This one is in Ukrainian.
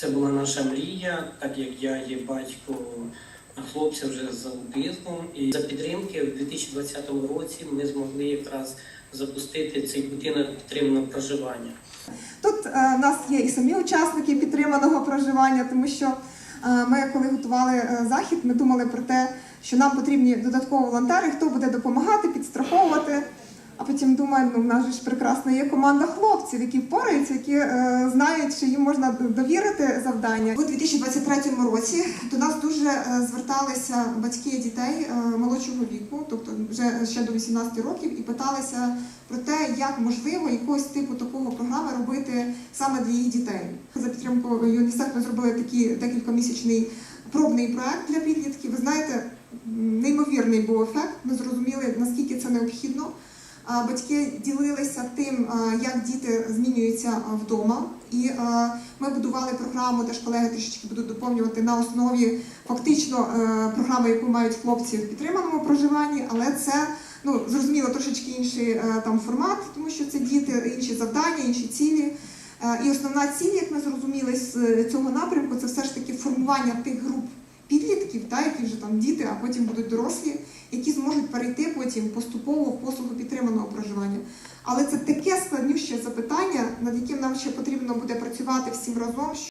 Це була наша мрія, так як я є батько хлопця вже з аутизмом. І за підтримки в 2020 році ми змогли якраз запустити цей будинок підтриманого проживання. Тут е, нас є і самі учасники підтриманого проживання, тому що е, ми, коли готували е, захід, ми думали про те, що нам потрібні додаткові волонтери, хто буде допомагати, потім думаю, ну в нас ж прекрасно є команда хлопців, які впораються, які е, знають, що їм можна довірити завдання. У 2023 році до нас дуже е, зверталися батьки дітей е, молодшого віку, тобто вже ще до 18 років, і питалися про те, як можливо якогось типу такого програми робити саме для їх дітей. За підтримкою ЮНІСЕФ ми зробили такий декількомісячний пробний проект для підлітків. Ви знаєте, неймовірний був ефект. Ми зрозуміли, наскільки це необхідно. Батьки ділилися тим, як діти змінюються вдома, і ми будували програму, теж колеги трішечки будуть доповнювати на основі фактично е, програми, яку мають хлопці в підтриманому проживанні, але це ну зрозуміло трошечки інший е, там формат, тому що це діти, інші завдання, інші цілі. Е, І основна ціль, як ми зрозуміли з цього напрямку, це все ж таки формування тих груп підлітків, та, які вже там діти, а потім будуть дорослі, які зможуть перейти потім поступово в послугу підтриманого проживання. Але це таке складнюще запитання, над яким нам ще потрібно буде працювати всім разом.